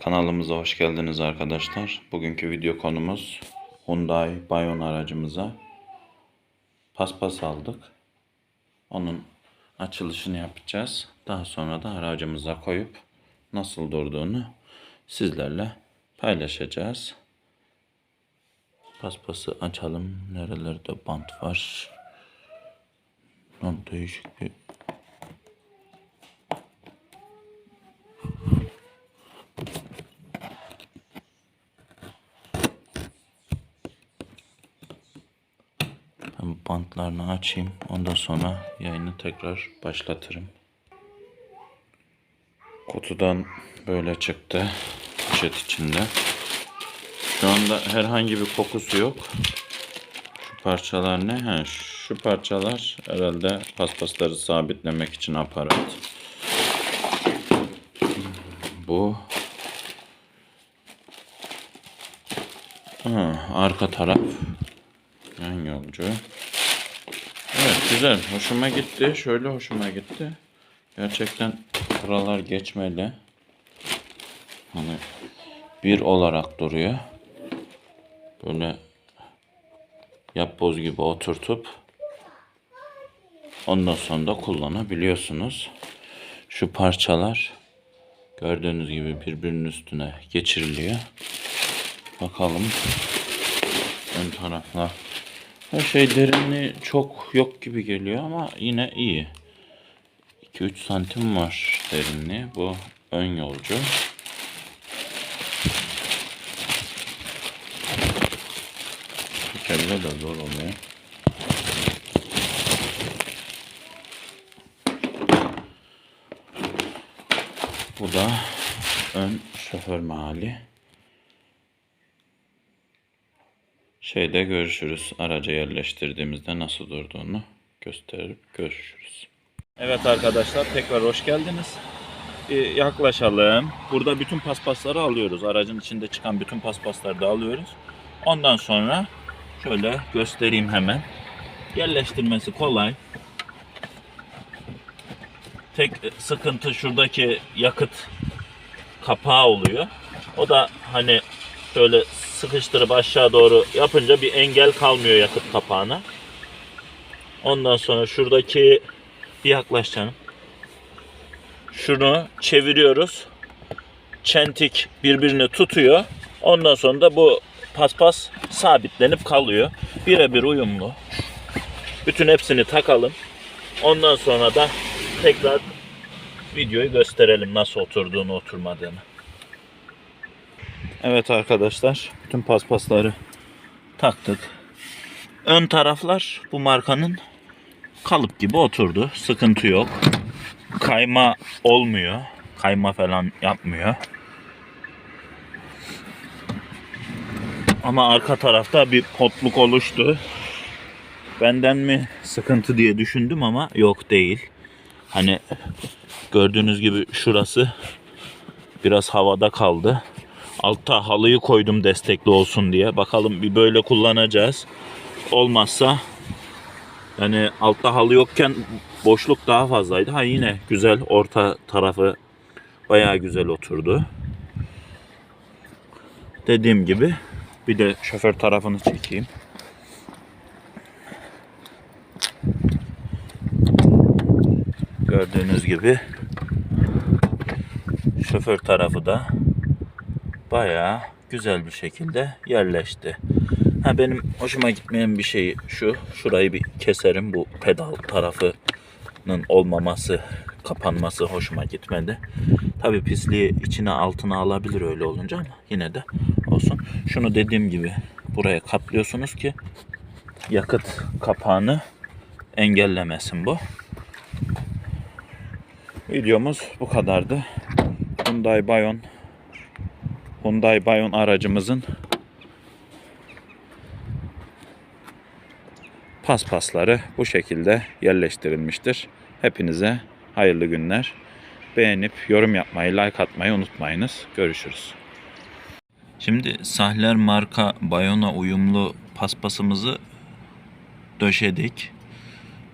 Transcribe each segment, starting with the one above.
Kanalımıza hoş geldiniz arkadaşlar. Bugünkü video konumuz Hyundai Bayon aracımıza paspas aldık. Onun açılışını yapacağız. Daha sonra da aracımıza koyup nasıl durduğunu sizlerle paylaşacağız. Paspası açalım. Nerelerde bant var? Değişik bir Ben bantlarını açayım. Ondan sonra yayını tekrar başlatırım. Kutudan böyle çıktı. Poşet içinde. Şu anda herhangi bir kokusu yok. Şu parçalar ne? He, şu parçalar herhalde paspasları sabitlemek için aparat. Bu ha, arka taraf Yan yolcu. Evet güzel. Hoşuma gitti. Şöyle hoşuma gitti. Gerçekten buralar geçmeli. Hani bir olarak duruyor. Böyle yapboz gibi oturtup ondan sonra da kullanabiliyorsunuz. Şu parçalar gördüğünüz gibi birbirinin üstüne geçiriliyor. Bakalım ön taraflar her şey derinliği çok yok gibi geliyor ama yine iyi. 2-3 santim var derinliği. Bu ön yolcu. Kelle de zor oluyor. Bu da ön şoför mahalli. Şeyde görüşürüz. Araca yerleştirdiğimizde nasıl durduğunu gösterip görüşürüz. Evet arkadaşlar tekrar hoş geldiniz. Ee, yaklaşalım. Burada bütün paspasları alıyoruz. Aracın içinde çıkan bütün paspasları da alıyoruz. Ondan sonra şöyle göstereyim hemen. Yerleştirmesi kolay. Tek sıkıntı şuradaki yakıt kapağı oluyor. O da hani şöyle sıkıştırıp aşağı doğru yapınca bir engel kalmıyor yakıt kapağına. Ondan sonra şuradaki bir yaklaş canım. Şunu çeviriyoruz. Çentik birbirini tutuyor. Ondan sonra da bu paspas sabitlenip kalıyor. Birebir uyumlu. Bütün hepsini takalım. Ondan sonra da tekrar videoyu gösterelim nasıl oturduğunu oturmadığını. Evet arkadaşlar, bütün paspasları taktık. Ön taraflar bu markanın kalıp gibi oturdu. Sıkıntı yok. Kayma olmuyor. Kayma falan yapmıyor. Ama arka tarafta bir potluk oluştu. Benden mi sıkıntı diye düşündüm ama yok değil. Hani gördüğünüz gibi şurası biraz havada kaldı. Altta halıyı koydum destekli olsun diye. Bakalım bir böyle kullanacağız. Olmazsa yani altta halı yokken boşluk daha fazlaydı. Ha yine güzel orta tarafı bayağı güzel oturdu. Dediğim gibi bir de şoför tarafını çekeyim. Gördüğünüz gibi şoför tarafı da bayağı güzel bir şekilde yerleşti. Ha benim hoşuma gitmeyen bir şey şu. Şurayı bir keserim. Bu pedal tarafının olmaması, kapanması hoşuma gitmedi. Tabi pisliği içine altına alabilir öyle olunca ama yine de olsun. Şunu dediğim gibi buraya kaplıyorsunuz ki yakıt kapağını engellemesin bu. Videomuz bu kadardı. Hyundai Bayon Hyundai Bayon aracımızın paspasları bu şekilde yerleştirilmiştir. Hepinize hayırlı günler. Beğenip yorum yapmayı, like atmayı unutmayınız. Görüşürüz. Şimdi Sahler marka Bayon'a uyumlu paspasımızı döşedik.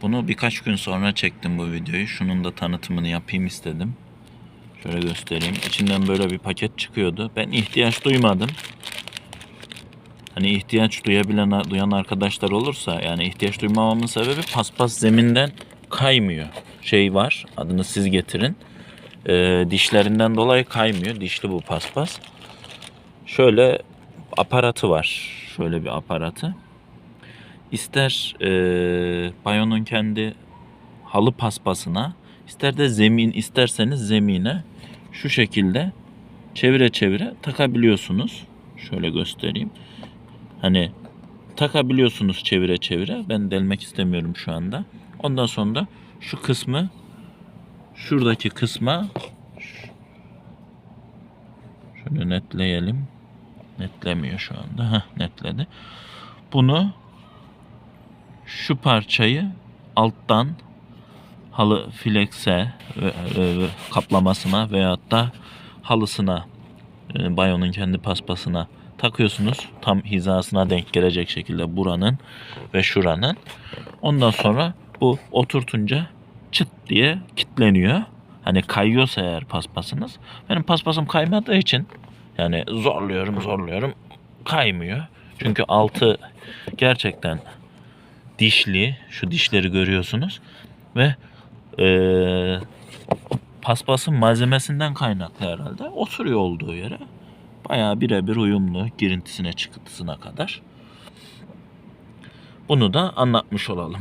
Bunu birkaç gün sonra çektim bu videoyu. Şunun da tanıtımını yapayım istedim. Şöyle göstereyim. İçinden böyle bir paket çıkıyordu. Ben ihtiyaç duymadım. Hani ihtiyaç duyabilen duyan arkadaşlar olursa yani ihtiyaç duymamamın sebebi paspas zeminden kaymıyor. Şey var. Adını siz getirin. Ee, dişlerinden dolayı kaymıyor. Dişli bu paspas. Şöyle aparatı var. Şöyle bir aparatı. İster e, Bayon'un kendi halı paspasına, ister de zemin isterseniz zemine şu şekilde çevire çevire takabiliyorsunuz. Şöyle göstereyim. Hani takabiliyorsunuz çevire çevire. Ben delmek istemiyorum şu anda. Ondan sonra da şu kısmı şuradaki kısma şöyle netleyelim. Netlemiyor şu anda. Heh, netledi. Bunu şu parçayı alttan halı flex'e e, kaplamasına veyahut da halısına e, bayonun kendi paspasına takıyorsunuz. Tam hizasına denk gelecek şekilde buranın ve şuranın. Ondan sonra bu oturtunca çıt diye kitleniyor. Hani kayıyorsa eğer paspasınız. Benim paspasım kaymadığı için yani zorluyorum zorluyorum kaymıyor. Çünkü altı gerçekten dişli. Şu dişleri görüyorsunuz. Ve eee paspasın malzemesinden kaynaklı herhalde. Oturuyor olduğu yere. Bayağı birebir uyumlu girintisine çıkıntısına kadar. Bunu da anlatmış olalım.